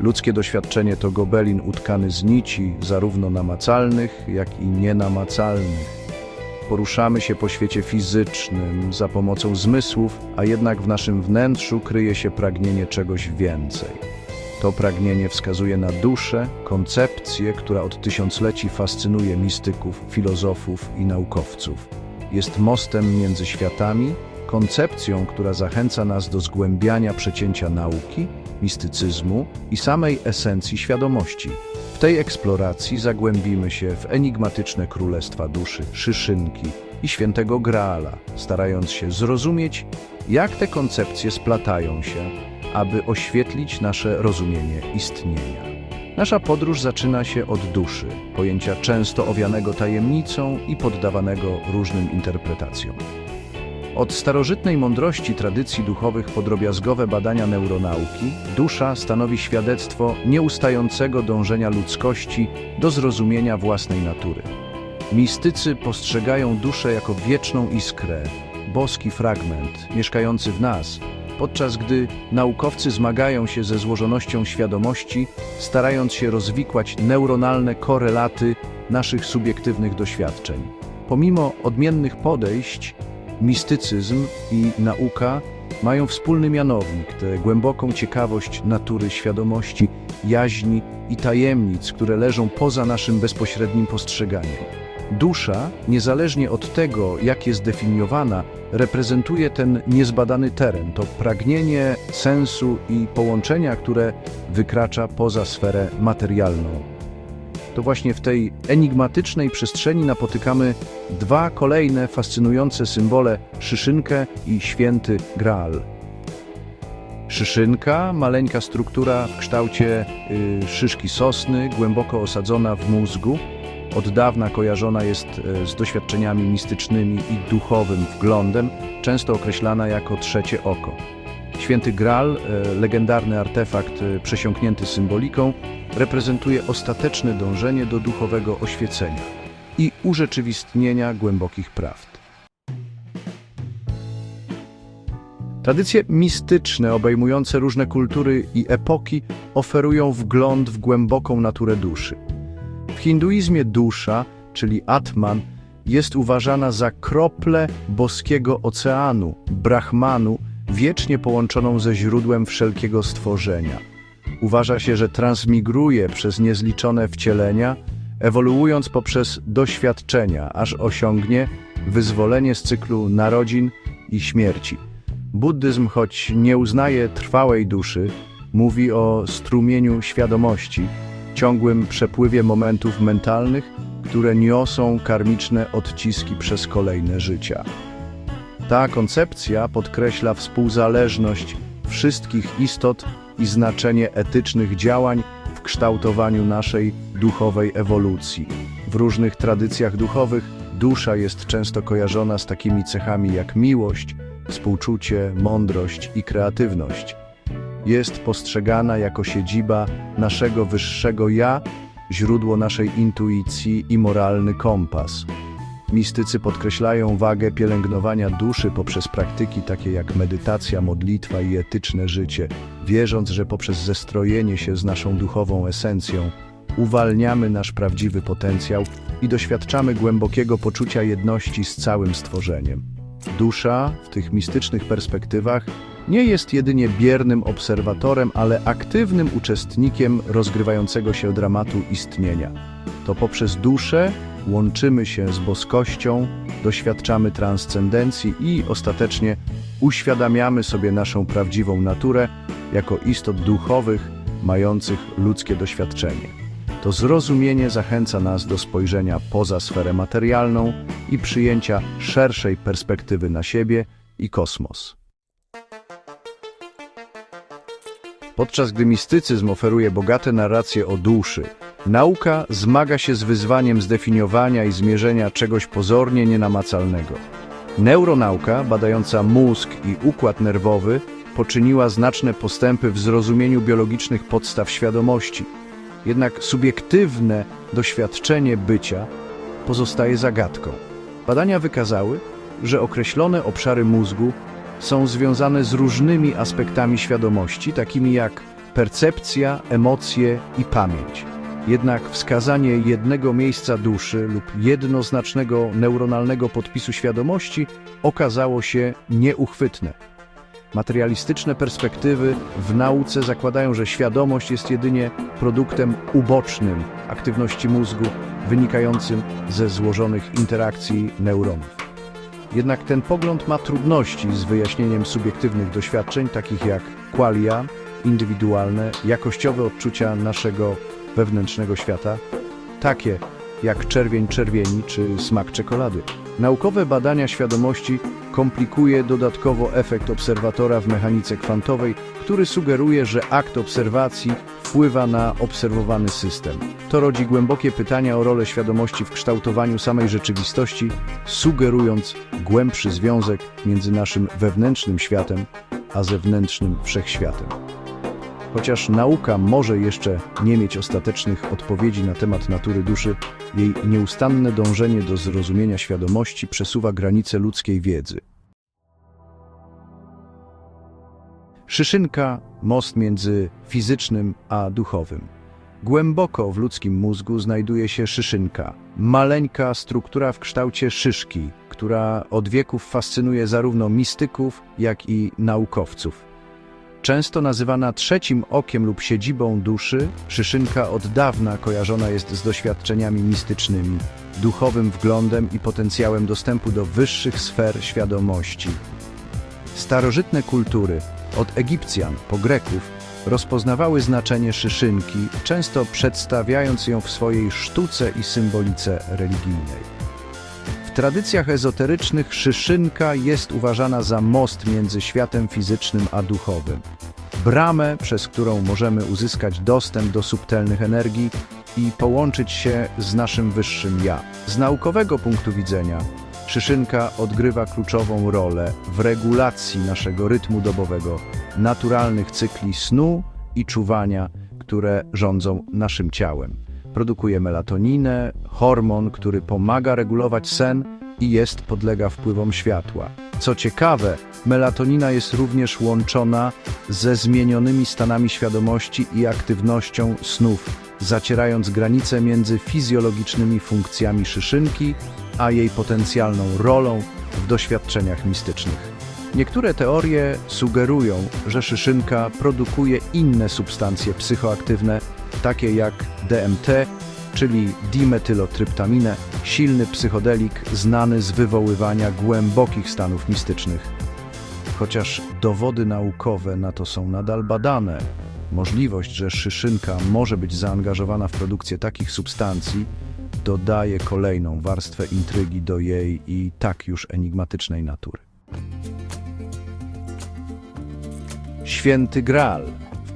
Ludzkie doświadczenie to gobelin utkany z nici, zarówno namacalnych, jak i nienamacalnych. Poruszamy się po świecie fizycznym za pomocą zmysłów, a jednak w naszym wnętrzu kryje się pragnienie czegoś więcej. To pragnienie wskazuje na duszę, koncepcję, która od tysiącleci fascynuje mistyków, filozofów i naukowców. Jest mostem między światami, koncepcją, która zachęca nas do zgłębiania przecięcia nauki, mistycyzmu i samej esencji świadomości. W tej eksploracji zagłębimy się w enigmatyczne królestwa duszy, szyszynki i świętego Graala, starając się zrozumieć, jak te koncepcje splatają się, aby oświetlić nasze rozumienie istnienia. Nasza podróż zaczyna się od duszy, pojęcia często owianego tajemnicą i poddawanego różnym interpretacjom. Od starożytnej mądrości tradycji duchowych po drobiazgowe badania neuronauki, dusza stanowi świadectwo nieustającego dążenia ludzkości do zrozumienia własnej natury. Mistycy postrzegają duszę jako wieczną iskrę, boski fragment mieszkający w nas, podczas gdy naukowcy zmagają się ze złożonością świadomości, starając się rozwikłać neuronalne korelaty naszych subiektywnych doświadczeń. Pomimo odmiennych podejść, mistycyzm i nauka mają wspólny mianownik, tę głęboką ciekawość natury świadomości, jaźni i tajemnic, które leżą poza naszym bezpośrednim postrzeganiem. Dusza, niezależnie od tego, jak jest definiowana, reprezentuje ten niezbadany teren, to pragnienie sensu i połączenia, które wykracza poza sferę materialną. To właśnie w tej enigmatycznej przestrzeni napotykamy dwa kolejne fascynujące symbole szyszynkę i święty Graal. Szyszynka, maleńka struktura w kształcie y, szyszki sosny, głęboko osadzona w mózgu, od dawna kojarzona jest e, z doświadczeniami mistycznymi i duchowym wglądem, często określana jako trzecie oko. Święty Graal, e, legendarny artefakt przesiąknięty symboliką, reprezentuje ostateczne dążenie do duchowego oświecenia i urzeczywistnienia głębokich prawd. Tradycje mistyczne obejmujące różne kultury i epoki oferują wgląd w głęboką naturę duszy. W hinduizmie dusza, czyli Atman, jest uważana za kroplę boskiego oceanu, Brahmanu, wiecznie połączoną ze źródłem wszelkiego stworzenia. Uważa się, że transmigruje przez niezliczone wcielenia, ewoluując poprzez doświadczenia, aż osiągnie wyzwolenie z cyklu narodzin i śmierci. Buddyzm, choć nie uznaje trwałej duszy, mówi o strumieniu świadomości, ciągłym przepływie momentów mentalnych, które niosą karmiczne odciski przez kolejne życia. Ta koncepcja podkreśla współzależność wszystkich istot i znaczenie etycznych działań w kształtowaniu naszej duchowej ewolucji. W różnych tradycjach duchowych dusza jest często kojarzona z takimi cechami jak miłość, współczucie, mądrość i kreatywność. Jest postrzegana jako siedziba naszego wyższego ja, źródło naszej intuicji i moralny kompas. Mistycy podkreślają wagę pielęgnowania duszy poprzez praktyki takie jak medytacja, modlitwa i etyczne życie, wierząc, że poprzez zestrojenie się z naszą duchową esencją uwalniamy nasz prawdziwy potencjał i doświadczamy głębokiego poczucia jedności z całym stworzeniem. Dusza w tych mistycznych perspektywach nie jest jedynie biernym obserwatorem, ale aktywnym uczestnikiem rozgrywającego się dramatu istnienia. To poprzez duszę łączymy się z boskością, doświadczamy transcendencji i ostatecznie uświadamiamy sobie naszą prawdziwą naturę jako istot duchowych, mających ludzkie doświadczenie. To zrozumienie zachęca nas do spojrzenia poza sferę materialną i przyjęcia szerszej perspektywy na siebie i kosmos. Podczas gdy mistycyzm oferuje bogate narracje o duszy, nauka zmaga się z wyzwaniem zdefiniowania i zmierzenia czegoś pozornie nienamacalnego. Neuronauka, badająca mózg i układ nerwowy, poczyniła znaczne postępy w zrozumieniu biologicznych podstaw świadomości. Jednak subiektywne doświadczenie bycia pozostaje zagadką. Badania wykazały, że określone obszary mózgu są związane z różnymi aspektami świadomości, takimi jak percepcja, emocje i pamięć. Jednak wskazanie jednego miejsca duszy lub jednoznacznego neuronalnego podpisu świadomości okazało się nieuchwytne. Materialistyczne perspektywy w nauce zakładają, że świadomość jest jedynie produktem ubocznym aktywności mózgu wynikającym ze złożonych interakcji neuronów. Jednak ten pogląd ma trudności z wyjaśnieniem subiektywnych doświadczeń, takich jak qualia, indywidualne, jakościowe odczucia naszego wewnętrznego świata, takie jak czerwień czerwieni czy smak czekolady. Naukowe badania świadomości komplikuje dodatkowo efekt obserwatora w mechanice kwantowej, który sugeruje, że akt obserwacji wpływa na obserwowany system. To rodzi głębokie pytania o rolę świadomości w kształtowaniu samej rzeczywistości, sugerując głębszy związek między naszym wewnętrznym światem a zewnętrznym wszechświatem. Chociaż nauka może jeszcze nie mieć ostatecznych odpowiedzi na temat natury duszy, jej nieustanne dążenie do zrozumienia świadomości przesuwa granice ludzkiej wiedzy. Szyszynka most między fizycznym a duchowym. Głęboko w ludzkim mózgu znajduje się szyszynka, maleńka struktura w kształcie szyszki, która od wieków fascynuje zarówno mistyków, jak i naukowców. Często nazywana trzecim okiem lub siedzibą duszy, szyszynka od dawna kojarzona jest z doświadczeniami mistycznymi, duchowym wglądem i potencjałem dostępu do wyższych sfer świadomości. Starożytne kultury, od Egipcjan po Greków, rozpoznawały znaczenie szyszynki, często przedstawiając ją w swojej sztuce i symbolice religijnej. Tradycjach ezoterycznych szyszynka jest uważana za most między światem fizycznym a duchowym. Bramę, przez którą możemy uzyskać dostęp do subtelnych energii i połączyć się z naszym wyższym ja. Z naukowego punktu widzenia szyszynka odgrywa kluczową rolę w regulacji naszego rytmu dobowego, naturalnych cykli snu i czuwania, które rządzą naszym ciałem produkuje melatoninę, hormon, który pomaga regulować sen i jest podlega wpływom światła. Co ciekawe, melatonina jest również łączona ze zmienionymi stanami świadomości i aktywnością snów, zacierając granice między fizjologicznymi funkcjami szyszynki, a jej potencjalną rolą w doświadczeniach mistycznych. Niektóre teorie sugerują, że szyszynka produkuje inne substancje psychoaktywne, takie jak DMT, czyli dimetylotryptaminę, silny psychodelik znany z wywoływania głębokich stanów mistycznych. Chociaż dowody naukowe na to są nadal badane, możliwość, że szyszynka może być zaangażowana w produkcję takich substancji, dodaje kolejną warstwę intrygi do jej i tak już enigmatycznej natury. Święty Graal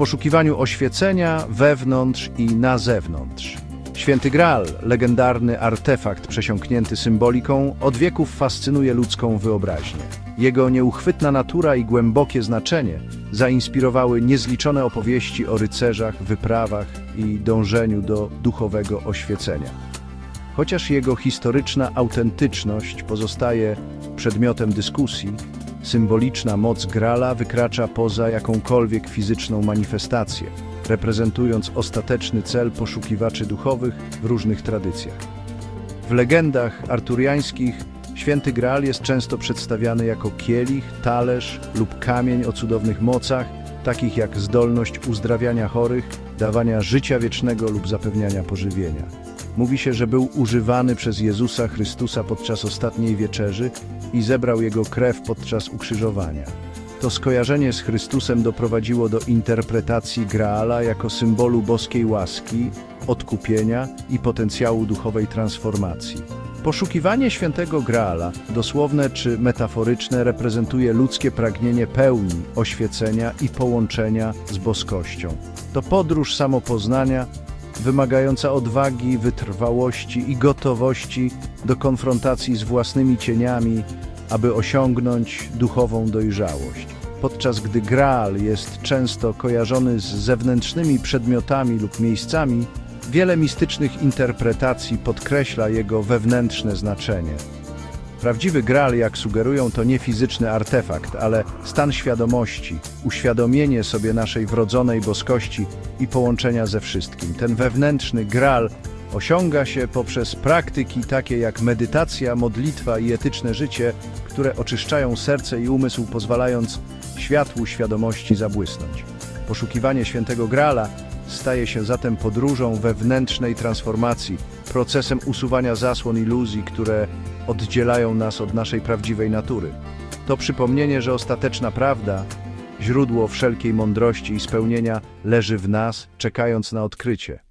poszukiwaniu oświecenia wewnątrz i na zewnątrz. Święty Graal, legendarny artefakt przesiąknięty symboliką, od wieków fascynuje ludzką wyobraźnię. Jego nieuchwytna natura i głębokie znaczenie zainspirowały niezliczone opowieści o rycerzach, wyprawach i dążeniu do duchowego oświecenia. Chociaż jego historyczna autentyczność pozostaje przedmiotem dyskusji, symboliczna moc Grala wykracza poza jakąkolwiek fizyczną manifestację, reprezentując ostateczny cel poszukiwaczy duchowych w różnych tradycjach. W legendach arturiańskich święty Graal jest często przedstawiany jako kielich, talerz lub kamień o cudownych mocach, takich jak zdolność uzdrawiania chorych, dawania życia wiecznego lub zapewniania pożywienia. Mówi się, że był używany przez Jezusa Chrystusa podczas ostatniej wieczerzy i zebrał jego krew podczas ukrzyżowania. To skojarzenie z Chrystusem doprowadziło do interpretacji Graala jako symbolu boskiej łaski, odkupienia i potencjału duchowej transformacji. Poszukiwanie świętego Graala, dosłowne czy metaforyczne, reprezentuje ludzkie pragnienie pełni, oświecenia i połączenia z boskością. To podróż samopoznania, wymagająca odwagi, wytrwałości i gotowości do konfrontacji z własnymi cieniami, aby osiągnąć duchową dojrzałość. Podczas gdy Graal jest często kojarzony z zewnętrznymi przedmiotami lub miejscami, wiele mistycznych interpretacji podkreśla jego wewnętrzne znaczenie. Prawdziwy Graal, jak sugerują, to nie fizyczny artefakt, ale stan świadomości, uświadomienie sobie naszej wrodzonej boskości i połączenia ze wszystkim. Ten wewnętrzny Graal osiąga się poprzez praktyki takie jak medytacja, modlitwa i etyczne życie, które oczyszczają serce i umysł, pozwalając światłu świadomości zabłysnąć. Poszukiwanie świętego Graala staje się zatem podróżą wewnętrznej transformacji, procesem usuwania zasłon iluzji, które oddzielają nas od naszej prawdziwej natury. To przypomnienie, że ostateczna prawda, źródło wszelkiej mądrości i spełnienia leży w nas, czekając na odkrycie.